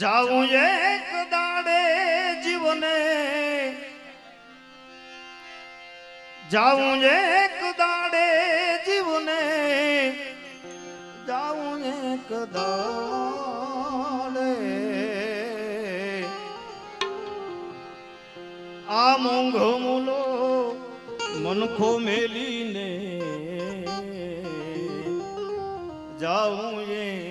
જાવું એક દાડે જીવને. જાવું એક દાડે જીવને. જાવું એક દાડે. આ મોંઘો મૂલો મનખો મેલીને. જાવું એક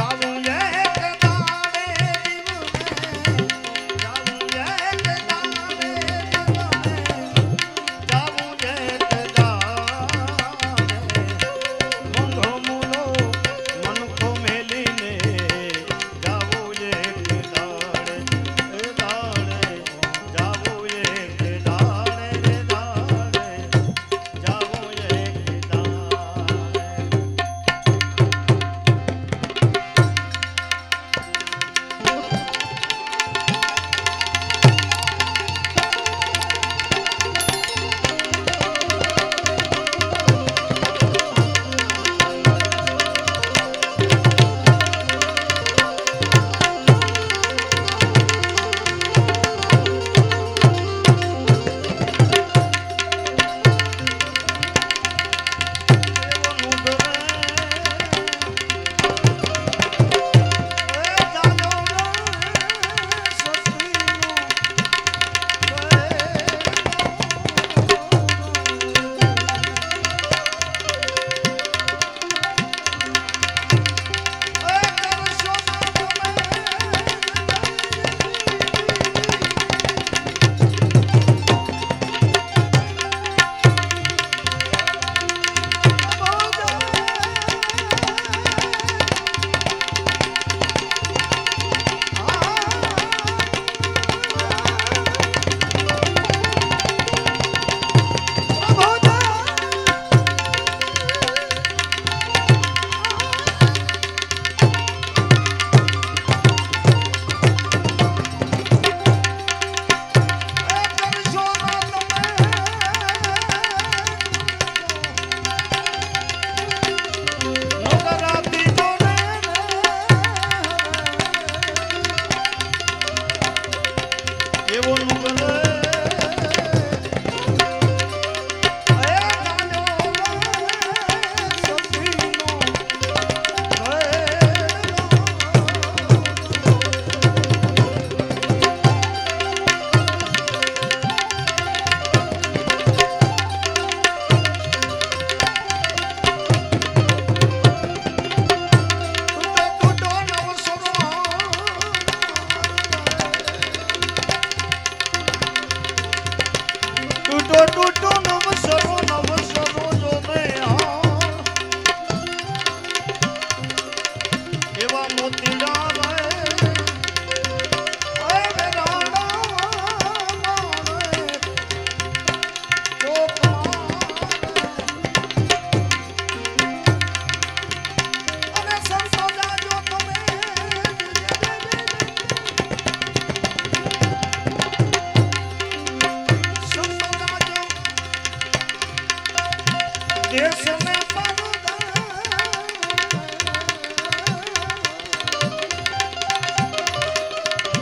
যাবো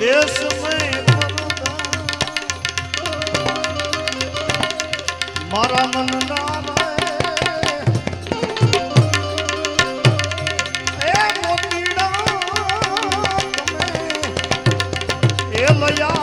देश में મારા મન એ મોતીડા તમે એ લયા